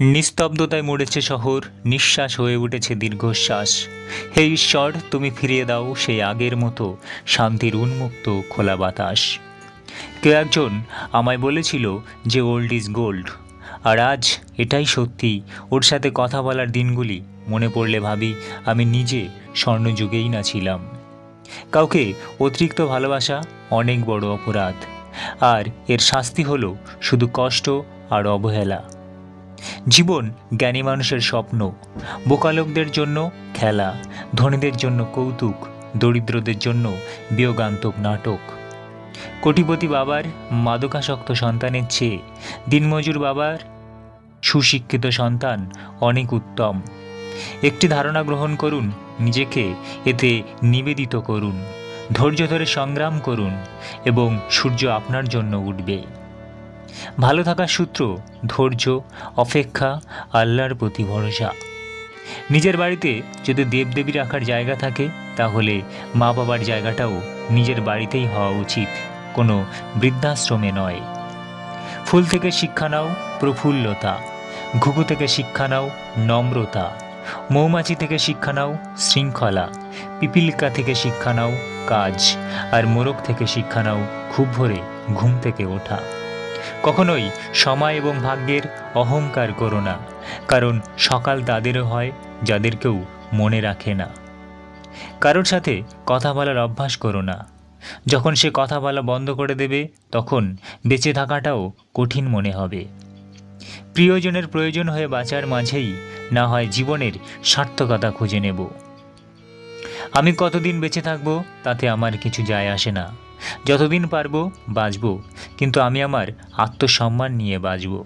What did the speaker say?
নিস্তব্ধতায় মরেছে শহর, নিঃশ্বাস হয়ে উঠেছে দীর্ঘশ্বাস। হে ঈশ্বর, তুমি ফিরিয়ে দাও সেই আগের মতো শান্তির উন্মুক্ত খোলা বাতাস। কেউ একজন আমায় বলেছিল যে ওল্ড ইজ গোল্ড। আর আজ এটাই সত্যি, ওর সাথে কথা বলার দিনগুলি মনে পড়লে ভাবি আমি নিজে স্বর্ণযুগেই না ছিলাম। কাউকে অতিরিক্ত ভালোবাসা অনেক বড় অপরাধ। আর এর শাস্তি হলো শুধু কষ্ট আর অবহেলা। জীবন জ্ঞানী মানুষের স্বপ্ন। বোকালোকদের জন্য খেলা, ধনীদের জন্য কৌতুক, দরিদ্রদের জন্য বিয়োগান্তক নাটক। কোটিপতি বাবার মাদকাসক্ত সন্তানের চেয়ে দিনমজুর বাবার সুশিক্ষিত সন্তান অনেক উত্তম। একটি ধারণা গ্রহণ করুন, নিজেকে এতে নিবেদিত করুন, ধৈর্য ধরে সংগ্রাম করুন এবং সূর্য আপনার জন্য উঠবে। ভালো থাকার সূত্র, ধৈর্য, অপেক্ষা, আল্লাহর প্রতি ভরসা। নিজের বাড়িতে যদি দেবদেবী রাখার জায়গা থাকে, তাহলে মা বাবার জায়গাটাও নিজের বাড়িতেই হওয়া উচিত, কোনো বৃদ্ধাশ্রমে নয়। ফুল থেকে শিক্ষা নাও, প্রফুল্লতা। ঘুঘু থেকে শিক্ষা নাও, নম্রতা। মৌমাছি থেকে শিক্ষা নাও, শৃঙ্খলা। পিপিলিকা থেকে শিক্ষা নাও, কাজ। আর মোরগ থেকে শিক্ষা নাও, খুব ভোরে ঘুম থেকে ওঠা। কখনোই সময় এবং ভাগ্যের অহংকার করো না, কারণ সকাল তাদেরও হয় যাদের কেউ মনে রাখে না। কারোর সাথে কথা বলার অভ্যাস করো না। যখন সে কথা বলা বন্ধ করে দেবে, তখন বেঁচে থাকাটাও কঠিন মনে হবে। প্রিয়জনের প্রয়োজন হয়ে বাঁচার মাঝেই না হয় জীবনের সার্থকতা খুঁজে নেব। আমি কতদিন বেঁচে থাকব, তাতে আমার কিছু যায় আসে না। যতদিন পারব, বাঁচব। কিন্তু আমি আমার আত্মসম্মান নিয়ে বাঁচবো।